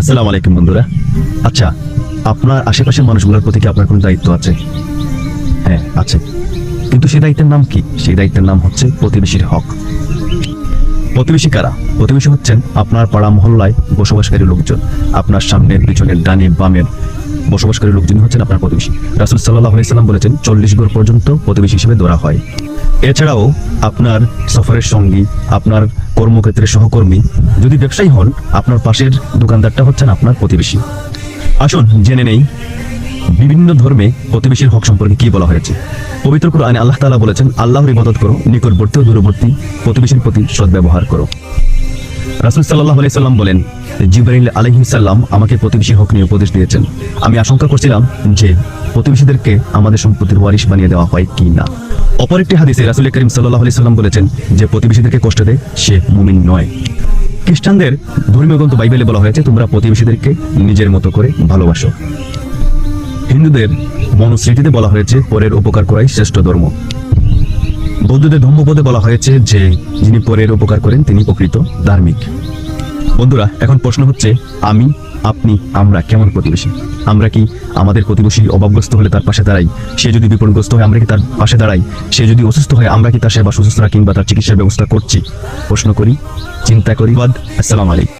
আসসালামু আলাইকুম বন্ধুরা। আচ্ছা আপনার আশেপাশের মানুষগুলোর প্রতি কি আপনার কোনো দায়িত্ব আছে? হ্যাঁ আছে। কিন্তু সেই দায়িত্বের নাম কি? সেই দায়িত্বের নাম হচ্ছে প্রতিবেশীর হক। প্রতিবেশী কারা? প্রতিবেশী হচ্ছেন আপনার পাড়া মহল্লায় বসবাসকারী লোকজন, আপনার সামনে পিছনের, ডানে, বামের বসবাসকারী লোকজন হচ্ছেন আপনার প্রতিবেশী। রাসুল সাল্লাহ সাল্লাম বলেছেন, চল্লিশ ঘর পর্যন্ত প্রতিবেশী হিসেবে ধরা হয়। এছাড়াও আপনার সফরের সঙ্গী, আপনার কর্মক্ষেত্রের সহকর্মী, যদি ব্যবসায়ী হন, আপনার পাশের দোকানদারটা হচ্ছেন আপনার প্রতিবেশী। আসুন জেনে নেই, বিভিন্ন ধর্মে প্রতিবেশীর হক সম্পর্কে কি বলা হয়েছে। পবিত্র কোরআনে আল্লাহ তাআলা বলেছেন, আল্লাহর ইবাদত করো, নিকটবর্তী ও দূরবর্তী প্রতিবেশীর প্রতি সদ্ব্যবহার করো। রাসুল সাল্লাহ আলাইহি সাল্লাম বলেন, জিবরাইল আলাইহিস সাল্লাম আমাকে প্রতিবেশী হক নিয়ে উপদেশ দিয়েছেন। আমি আশঙ্কা করছিলাম যে প্রতিবেশীদেরকে আমাদের সম্পত্তির ওয়ারিশ বানিয়ে দেওয়া হয় কি না। অপর একটি হাদিসে রাসুল করিম সাল্লাহ আলাইহি সাল্লাম বলেছেন যে প্রতিবেশীদেরকে কষ্ট দেয়, সে মুমিন নয়। খ্রিস্টানদের ধর্মীয় গ্রন্থ বাইবেলে বলা হয়েছে, তোমরা প্রতিবেশীদেরকে নিজের মতো করে ভালোবাসো। হিন্দুদের মনুস্মৃতিতে বলা হয়েছে, পরের উপকার করাই শ্রেষ্ঠ ধর্ম। বৌদ্ধদের ধর্মপদে বলা হয়েছে যে, যিনি পরের উপকার করেন, তিনি প্রকৃত ধার্মিক। বন্ধুরা, এখন প্রশ্ন হচ্ছে, আমি, আপনি, আমরা কেমন প্রতিবেশী? আমরা কি আমাদের প্রতিবেশী অভাবগ্রস্ত হলে তার পাশে দাঁড়াই? সে যদি বিপদগ্রস্ত হয়, আমরা কি তার পাশে দাঁড়াই? সে যদি অসুস্থ হয়, আমরা কি তার সেবা, সুস্থতা কিংবা তার চিকিৎসার ব্যবস্থা করছি? প্রশ্ন করি, চিন্তা করি, বাদ। আসসালাম আলাইকুম।